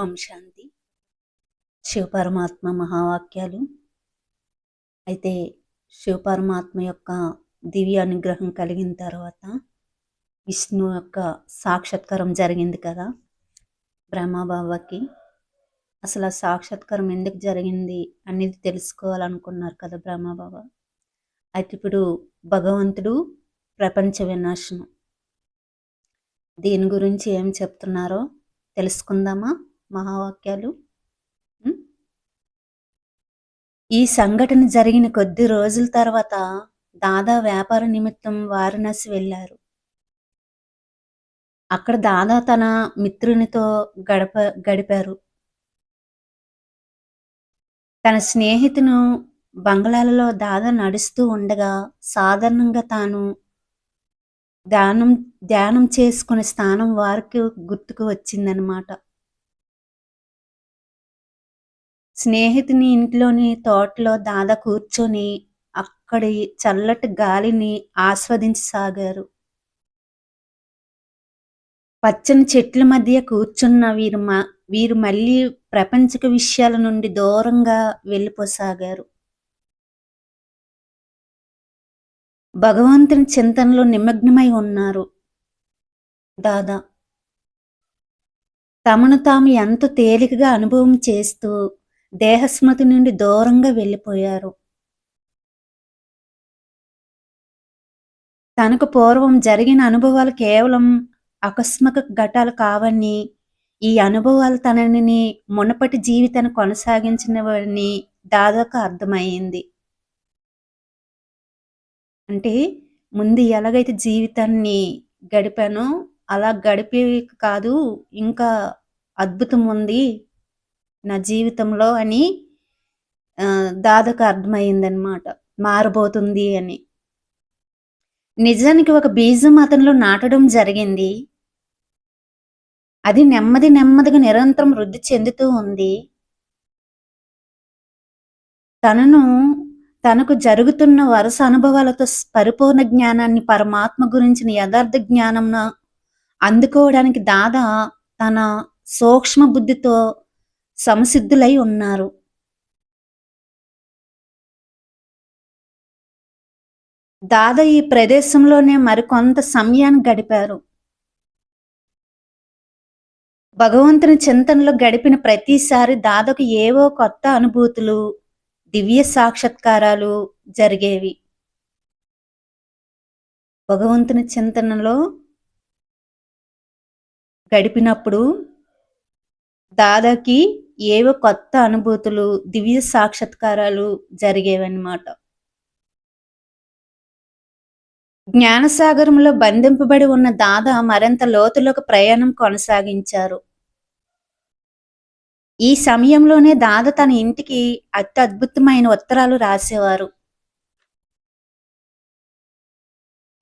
ఓం శాంతి శివపరమాత్మ మహావాక్యాలు. అయితే శివపరమాత్మ యొక్క దివ్య అనుగ్రహం కలిగిన తర్వాత విష్ణు యొక్క సాక్షాత్కారం జరిగింది కదా బ్రహ్మబాబాకి. అసలు ఆ సాక్షాత్కారం ఎందుకు జరిగింది అనేది తెలుసుకోవాలనుకున్నారు కదా బ్రహ్మబాబా. అయితే ఇప్పుడు భగవంతుడు ప్రపంచ వినాశనం. దీని గురించి ఏం చెప్తున్నారో తెలుసుకుందామా? మహావాక్యాలు? ఈ సంఘటన జరిగిన కొద్ది రోజుల తర్వాత దాదా వ్యాపార నిమిత్తం వారణాసి వెళ్ళారు. అక్కడ దాదా తన మిత్రునితో గడప గడిపారు. తన స్నేహితును బంగ్లాలలో దాదా నడుస్తూ ఉండగా సాధారణంగా తాను ధ్యానం ధ్యానం చేసుకునే స్థానం వారికి గుర్తుకు వచ్చిందనమాట స్నేహితుని ఇంట్లోని తోటలో దాదా కూర్చొని అక్కడి చల్లటి గాలిని ఆస్వాదించసాగారు పచ్చని చెట్ల మధ్య కూర్చున్న వీరు మ- వీరు మళ్ళీ ప్రపంచక విషయాల నుండి దూరంగా వెళ్ళిపోసాగారు. భగవంతుని చింతనలో నిమగ్నమై ఉన్నారు దాదా. తమను తాము ఎంతో తేలికగా అనుభవం చేస్తూ దేహస్మృతి నుండి దూరంగా వెళ్ళిపోయారు. తనకు పూర్వం జరిగిన అనుభవాలు కేవలం ఆకస్మిక ఘటాలు కావని ఈ అనుభవాలు తనని మునపటి జీవితాన్ని కొనసాగించినవని దాదాపు అర్థమైంది అంటే ముందు ఎలాగైతే జీవితాన్ని గడిపానో అలా గడిపే కాదు ఇంకా అద్భుతం ఉంది నా జీవితంలో అని ఆ, దాదాకు అర్థమైందనమాట మారబోతుంది అని. నిజానికి ఒక బీజం అతనిలో నాటడం జరిగింది. అది నెమ్మది నెమ్మదిగా నిరంతరం వృద్ధి చెందుతూ ఉంది. తనను తనకు జరుగుతున్న వరుస అనుభవాలతో పరిపూర్ణ జ్ఞానాన్ని పరమాత్మ గురించిన యథార్థ జ్ఞానం అందుకోవడానికి దాదా తన సూక్ష్మ బుద్ధితో సమసిద్ధులై ఉన్నారు. దాదా ఈ ప్రదేశంలోనే మరికొంత సమయాన్ని గడిపారు. భగవంతుని చింతనలో గడిపిన ప్రతిసారి దాదాకు ఏవో కొత్త అనుభూతులు దివ్య సాక్షాత్కారాలు జరిగేవి. భగవంతుని చింతనలో గడిపినప్పుడు దాదాకి ఏవో కొత్త అనుభూతులు దివ్య సాక్షాత్కారాలు జరిగేవన్నమాట. జ్ఞానసాగరంలో బంధింపబడి ఉన్న దాదా మరింత లోతులోకి ప్రయాణం కొనసాగించారు. ఈ సమయంలోనే దాద తన ఇంటికి అతి అద్భుతమైన ఉత్తరాలు రాసేవారు.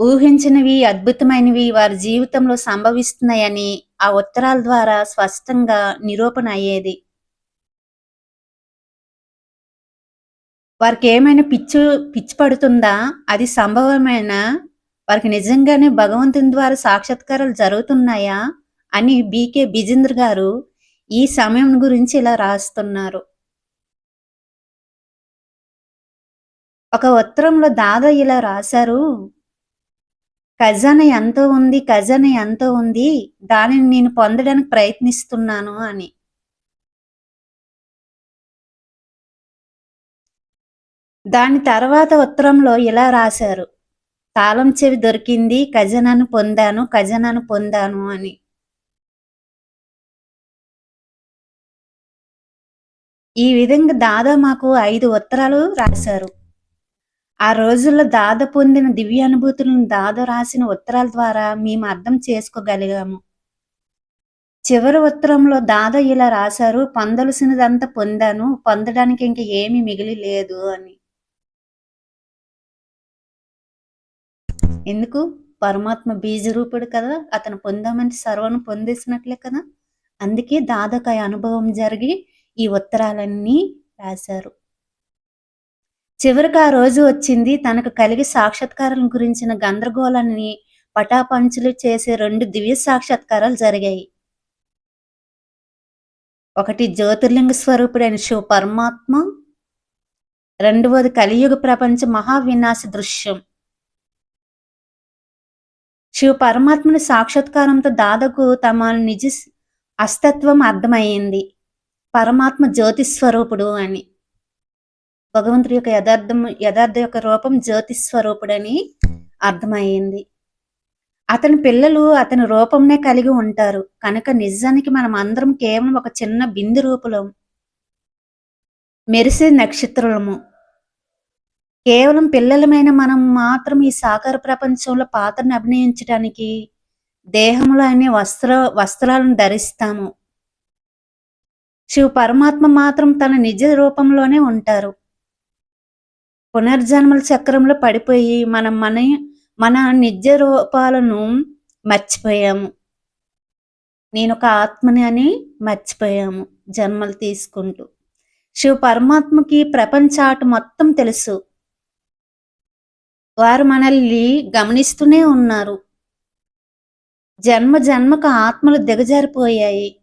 ఊహించినవి అద్భుతమైనవి వారి జీవితంలో సంభవిస్తున్నాయని ఆ ఉత్తరాల ద్వారా స్పష్టంగా నిరూపణ అయ్యేది. వారికి ఏమైనా పిచ్చు పిచ్చి పడుతుందా? అది సంభవమైన? వారికి నిజంగానే భగవంతుని ద్వారా సాక్షాత్కారాలు జరుగుతున్నాయా? అని బీకే బిజేంద్ర గారు ఈ సమయం గురించి ఇలా రాస్తున్నారు. ఒక ఉత్తరంలో దాదా ఇలా రాశారు ఖజానా ఎంతో ఉంది ఖజానా ఎంతో ఉంది దానిని నేను పొందడానికి ప్రయత్నిస్తున్నాను అని. దాని తర్వాత ఉత్తరంలో ఇలా రాశారు. తాళం చెవి దొరికింది ఖజానాను పొందాను ఖజానాను పొందాను అని. ఈ విధంగా దాదా మాకు ఐదు ఉత్తరాలు రాశారు. ఆ రోజుల్లో దాద పొందిన దివ్య అనుభూతులను దాద రాసిన ఉత్తరాల ద్వారా మేము అర్థం చేసుకోగలిగాము. చివరి ఉత్తరంలో దాద ఇలా రాశారు పొందలసినదంతా పొందాను పొందడానికి ఇంక ఏమీ మిగిలి లేదు అని. ఎందుకు? పరమాత్మ బీజరూపుడు కదా అతను పొందామని సర్వను పొందేసినట్లే కదా. అందుకే దాదాకు అనుభవం జరిగి ఈ ఉత్తరాలన్నీ రాశారు. చివరికి ఆ రోజు వచ్చింది తనకు కలిగి సాక్షాత్కారం గురించిన గందరగోళాన్ని పటాపంచులు చేసే రెండు దివ్య సాక్షాత్కారాలు జరిగాయి. ఒకటి జ్యోతిర్లింగ స్వరూపుడైన శివ పరమాత్మ రెండవది కలియుగ ప్రపంచ మహావినాశ దృశ్యం. శివ పరమాత్మని సాక్షాత్కారంతో దాదాపు తమ నిజ అస్తత్వం అర్థమయ్యింది. పరమాత్మ జ్యోతి స్వరూపుడు అని. భగవంతుడి యొక్క యథార్థం యథార్థ యొక్క రూపం జ్యోతి స్వరూపుడని అర్థమయ్యింది. అతని పిల్లలు అతని రూపంనే కలిగి ఉంటారు. కనుక నిజానికి మనం అందరం కేవలం ఒక చిన్న బిందు రూపంలో మెరిసే నక్షత్రము కేవలం పిల్లలమైన మనం మాత్రం ఈ సాకార ప్రపంచంలో పాత్రను అభినయించడానికి దేహంలో అనే వస్త్ర వస్త్రాలను ధరిస్తాము. శివ పరమాత్మ మాత్రం తన నిజ రూపంలోనే ఉంటారు. పునర్జన్మల చక్రంలో పడిపోయి మనం మన మన నిజ రూపాలను మర్చిపోయాము. నేను ఒక ఆత్మని అని మర్చిపోయాము జన్మలు తీసుకుంటూ. శివ పరమాత్మకి ప్రపంచ ఆట మొత్తం తెలుసు. వారు మనల్ని గమనిస్తూనే ఉన్నారు. జన్మ జన్మకు ఆత్మలు దిగజారిపోయాయి.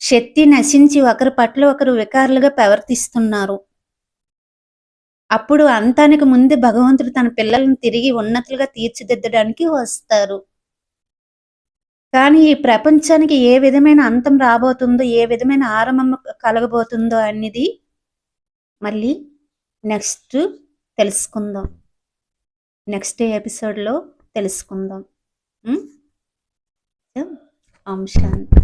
శక్తి నశించి ఒకరి పట్ల ఒకరు వికారులుగా ప్రవర్తిస్తున్నారు. అప్పుడు అంతానికి ముందే భగవంతుడు తన పిల్లలను తిరిగి ఉన్నతులుగా తీర్చిదిద్దడానికి వస్తారు. కానీ ఈ ప్రపంచానికి ఏ విధమైన అంతం రాబోతుందో ఏ విధమైన ఆరంభం కలగబోతుందో అనేది మళ్ళీ నెక్స్ట్ తెలుసుకుందాం. నెక్స్ట్ ఎపిసోడ్లో తెలుసుకుందాం. ఓం శాంతి